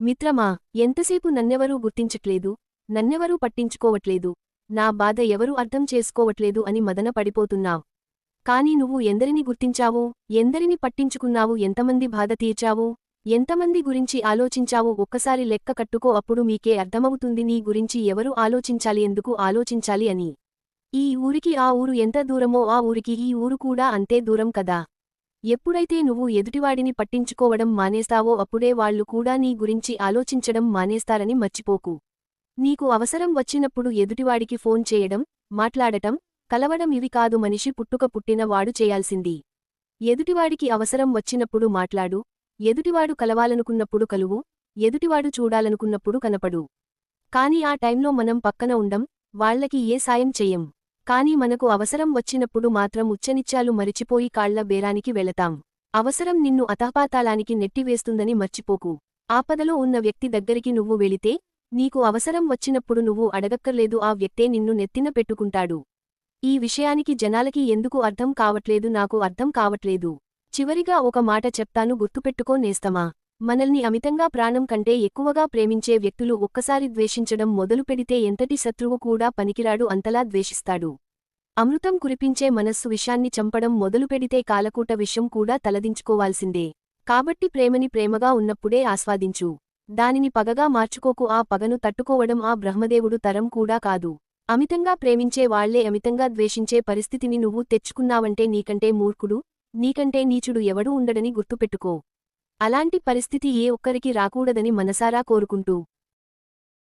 మిత్రమా ఎంతసేపు నన్నెవరూ గుర్తించట్లేదు? నన్నెవరూ పట్టించుకోవట్లేదు? నా బాధ ఎవరూ అర్థం చేసుకోవట్లేదు అని మదన పడిపోతున్నావు. కాని నువ్వు ఎందరిని గుర్తించావో ఎందరిని పట్టించుకున్నావు ఎంతమంది బాధ తీర్చావో ఎంతమంది గురించి ఆలోచించావు ఒక్కసారి లెక్క కట్టుకో అప్పుడు మీకే అర్థమవుతుంది నీ గురించి ఎవరు ఆలోచించాలి ఎందుకు ఆలోచించాలి అని. ఈ ఊరికి ఆ ఊరు ఎంత దూరమో ఆ ఊరికి ఈ ఊరు కూడా అంతే దూరం కదా. ఎప్పుడైతే నువ్వు ఎదుటివాడిని పట్టించుకోవడం మానేస్తావో అప్పుడే వాళ్ళు కూడా నీ గురించి ఆలోచించడం మానేస్తారని మర్చిపోకు. నీకు అవసరం వచ్చినప్పుడు ఎదుటివాడికి ఫోన్ చేయడం మాట్లాడటం కలవడం ఇవి కాదు మనిషి పుట్టుక పుట్టిన వాడు చేయాల్సింది. ఎదుటివాడికి అవసరం వచ్చినప్పుడు మాట్లాడు ఎదుటివాడు కలవాలనుకున్నప్పుడు కలువు ఎదుటివాడు చూడాలనుకున్నప్పుడు కనపడు. కాని ఆ టైంలో మనం పక్కన ఉండం వాళ్ళకి ఏ సాయం చెయ్యం కాని మనకు అవసరం వచ్చినప్పుడు మాత్రం ఉచ్చనిత్యాలు మరిచిపోయి కాళ్ళ బేరానికి వెళతాం. అవసరం నిన్ను అతపాతాళానికి నెట్టివేస్తుందని మర్చిపోకు. ఆపదలో ఉన్న వ్యక్తి దగ్గరికి నువ్వు వెళితే నీకు అవసరం వచ్చినప్పుడు నువ్వు అడగక్కర్లేదు ఆ వ్యక్తే నిన్ను నెత్తిన పెట్టుకుంటాడు. ఈ విషయానికి జనాలకి ఎందుకు అర్థం కావట్లేదు నాకు అర్థం కావట్లేదు. చివరిగా ఒక మాట చెప్తాను గుర్తుపెట్టుకో నేస్తమా? మనల్ని అమితంగా ప్రాణం కంటే ఎక్కువగా ప్రేమించే వ్యక్తులు ఒక్కసారి ద్వేషించడం మొదలు పెడితే ఎంతటి శత్రువు కూడా పనికిరాడు అంతలా ద్వేషిస్తాడు. అమృతం కురిపించే మనస్సు విషాన్ని చంపడం మొదలుపెడితే కాలకూట విషం కూడా తలదించుకోవాల్సిందే. కాబట్టి ప్రేమని ప్రేమగా ఉన్నప్పుడే ఆస్వాదించు. దానిని పగగా మార్చుకోకు ఆ పగను తట్టుకోవడం ఆ బ్రహ్మదేవుడు తరం కూడా కాదు. అమితంగా ప్రేమించే వాళ్ళే అమితంగా ద్వేషించే పరిస్థితిని నువ్వు తెచ్చుకున్నావంటే నీకంటే మూర్ఖుడు నీకంటే నీచుడు ఎవడూ ఉండడని గుర్తుపెట్టుకో. అలాంటి పరిస్థితి ఏ ఒక్కరికి రాకూడదని మనసారా కోరుకుంటూ